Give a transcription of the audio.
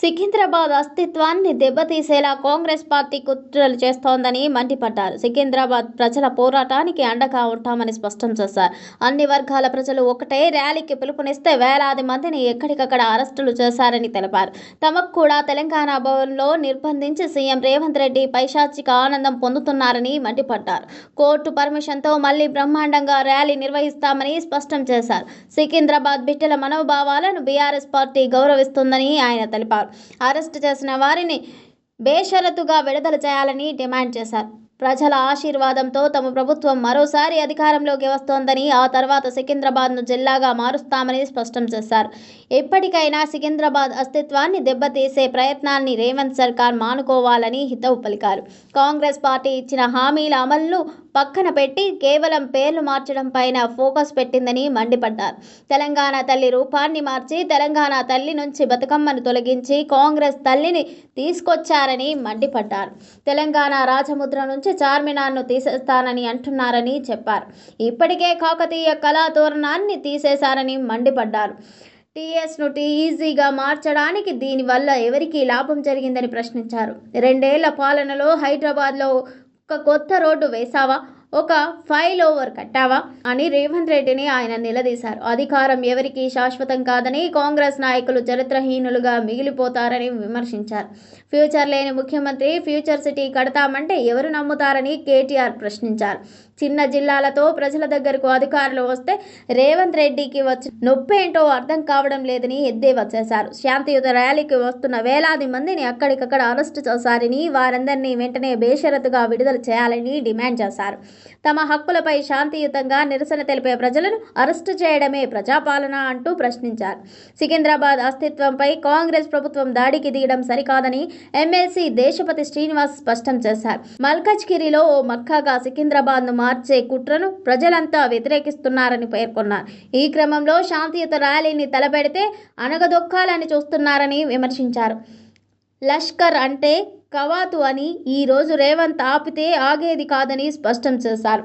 సికింద్రాబాద్ అస్తిత్వాన్ని దెబ్బతీసేలా కాంగ్రెస్ పార్టీ కుట్రలు చేస్తోందని మండిపడ్డారు. సికింద్రాబాద్ ప్రజల పోరాటానికి అండగా ఉంటామని స్పష్టం చేశారు. అన్ని వర్గాల ప్రజలు ఒకటే ర్యాలీకి పిలుపునిస్తే వేలాది మందిని ఎక్కడికక్కడ అరెస్టులు చేశారని తెలిపారు. తమకు కూడా తెలంగాణ భవన్లో నిర్బంధించి సీఎం రేవంత్ రెడ్డి పైశాచిక ఆనందం పొందుతున్నారని మండిపడ్డారు. కోర్టు పర్మిషన్తో మళ్ళీ బ్రహ్మాండంగా ర్యాలీ నిర్వహిస్తామని స్పష్టం చేశారు. సికింద్రాబాద్ బిడ్డల మనోభావాలను బీఆర్ఎస్ పార్టీ గౌరవిస్తుందని ఆయన తెలిపారు. అరెస్టు చేసిన వారిని బేషరతుగా విడుదల చేయాలని డిమాండ్ చేశారు. ప్రజల ఆశీర్వాదంతో తమ ప్రభుత్వం మరోసారి అధికారంలోకి వస్తోందని ఆ తర్వాత సికింద్రాబాద్ను జిల్లాగా మారుస్తామని స్పష్టం చేశారు. ఎప్పటికైనా సికింద్రాబాద్ అస్తిత్వాన్ని దెబ్బతీసే ప్రయత్నాన్ని రేవంత్ సర్కార్ మానుకోవాలని హితవు పలికారు. కాంగ్రెస్ పార్టీ ఇచ్చిన హామీల అమలును పక్కన పెట్టి కేవలం పేర్లు మార్చడం పైన ఫోకస్ పెట్టిందని మండిపడ్డారు. తెలంగాణ తల్లి రూపాన్ని మార్చి తెలంగాణ తల్లి నుంచి బతుకమ్మను తొలగించి కాంగ్రెస్ తల్లిని తీసుకొచ్చారని మండిపడ్డారు. తెలంగాణ రాజముద్ర నుంచి చార్మినార్ను తీసేస్తానని అంటున్నారని చెప్పారు. ఇప్పటికే కాకతీయ కళా తోరణాన్ని తీసేశారని మండిపడ్డారు. టీఎస్ను ఈజీగా మార్చడానికి దీనివల్ల ఎవరికి లాభం జరిగిందని ప్రశ్నించారు. రెండేళ్ళ పాలనలో హైదరాబాద్లో ఒక కొత్త రోడ్డు వేశావా? ఒక ఫైల్ ఓవర్ కట్టావా? అని రేవంత్ రెడ్డిని ఆయన నిలదీశారు. అధికారం ఎవరికి శాశ్వతం కాదని కాంగ్రెస్ నాయకులు చరిత్రహీనులుగా మిగిలిపోతారని విమర్శించారు. ఫ్యూచర్ లేని ముఖ్యమంత్రి ఫ్యూచర్ సిటీ కడతామంటే ఎవరు నమ్ముతారని కేటీఆర్ ప్రశ్నించారు. చిన్న జిల్లాలతో ప్రజల దగ్గరకు అధికారులు వస్తే రేవంత్ రెడ్డికి వచ్చి నొప్పేంటో అర్థం కావడం లేదని ఎద్దేవా చేశారు. శాంతియుత ర్యాలీకి వస్తున్న వేలాది మందిని అక్కడికక్కడ అరెస్టు చేశారని వారందరినీ వెంటనే బేషరతుగా విడుదల చేయాలని డిమాండ్ చేశారు. తమ హక్కులపై శాంతియుతంగా నిరసన తెలిపే ప్రజలను అరెస్టు చేయడమే ప్రజాపాలన అంటూ ప్రశ్నించారు. సికింద్రాబాద్ అస్తిత్వంపై కాంగ్రెస్ ప్రభుత్వం దాడికి దిగడం సరికాదని ఎమ్మెల్సీ దేశపతి శ్రీనివాస్ స్పష్టం చేశారు. మల్కజ్గిరిలో ఓ మక్కాగా సికింద్రాబాద్ను మార్చే కుట్రను ప్రజలంతా వ్యతిరేకిస్తున్నారని పేర్కొన్నారు. ఈ క్రమంలో శాంతియుత ర్యాలీని తలపెడితే అనగదొక్కాలని చూస్తున్నారని విమర్శించారు. లష్కర్ అంటే కవాతు అని ఈ రోజు రేవంత్ ఆపితే ఆగేది కాదని స్పష్టం చేశారు.